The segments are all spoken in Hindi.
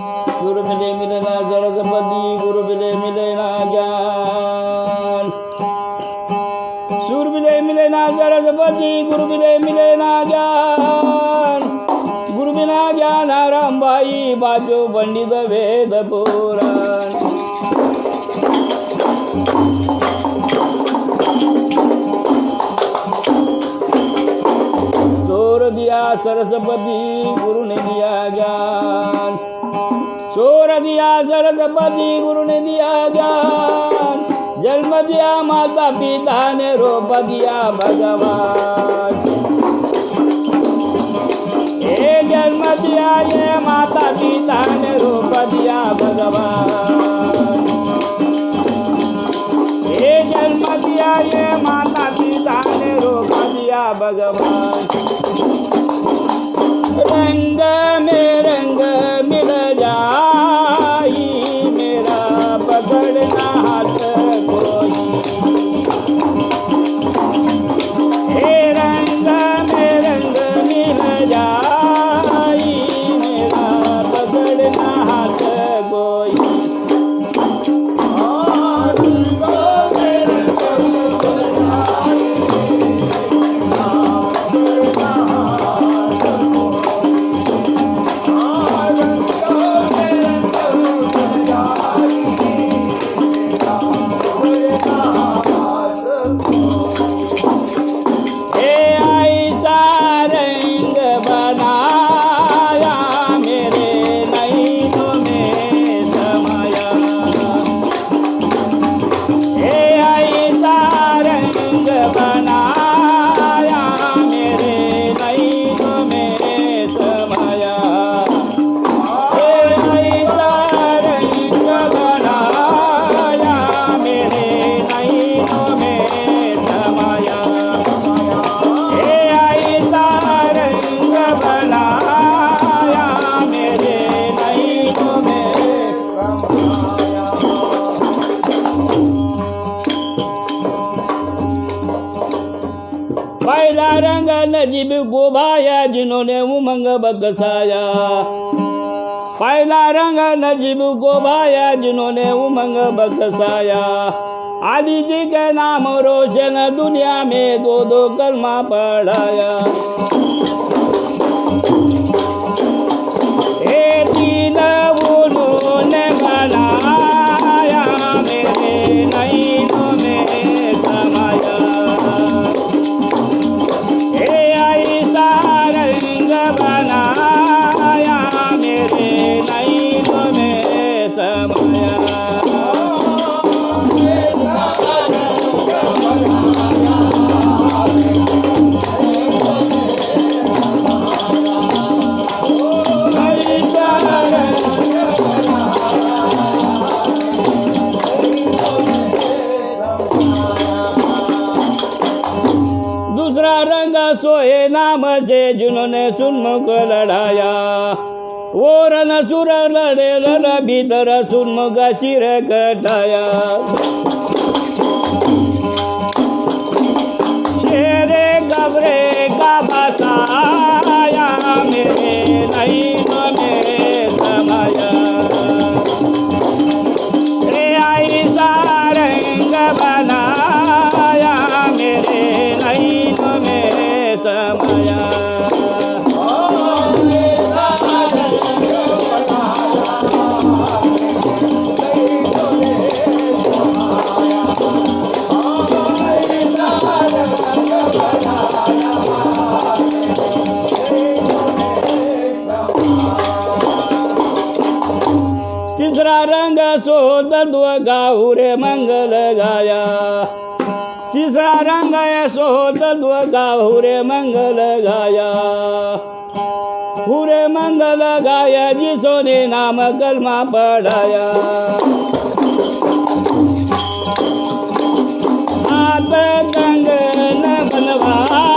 गुरु मिले मिले ना सरस्वती गुरु मिले मिले ना ज्ञान। सूर मिले मिले ना सरस्वती गुरु मिले मिले ना ज्ञान। गुरु बिना ज्ञान राम भाई, बाजो पंडित वेद पुराण। दिया सरस्वती, गुरु ने दिया ज्ञान। सोर दिया सरस्वती गुरु ने दिया ज्ञान. जन्म दिया माता पिता ने रोप दिया भगवान. हे जन्म दिया ये माता पिता ने रोप दिया भगवान. पहला रंग नजीब गोभाया जिन्होंने उमंग बगसाया पहला रंग नजीब गोभाया जिन्होंने उमंग बगसाया आदि जी के नाम रोशन दुनिया में दो दो कलमा पढ़ाया। मझे जुनने सुनमुख लढाया. ओर नसुर लढे लढा भीतर सुनमुख शिर कटाया शेरे गबरे गाबा तीसरा रंग सो दद्व गाऊ रे मंगल गाया। तीसरा रंग सो दद्व गाऊ रे मंगल गाया। पूरे मंगल गाया, जिसो ने नाम कलमा पढ़ाया। हाथ कंगन बनवाया।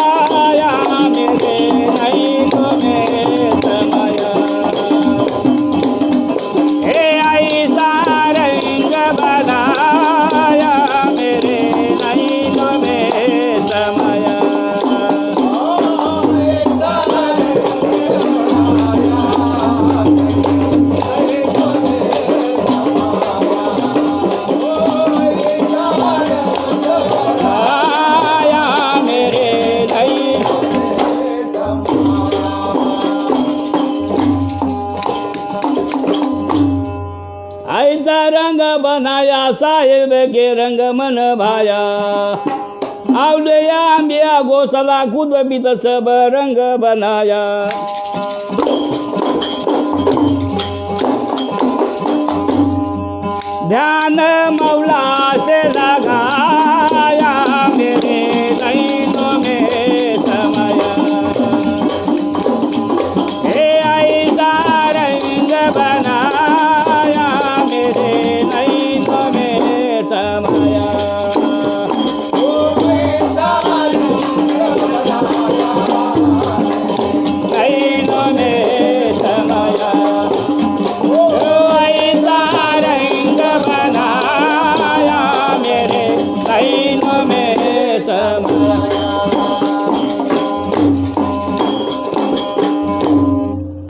साईचा रंग बनाया साहेब के रंग मन भाया. आवले आंबिया गोसला खुद बी सब रंग बनाया. ध्यान मौला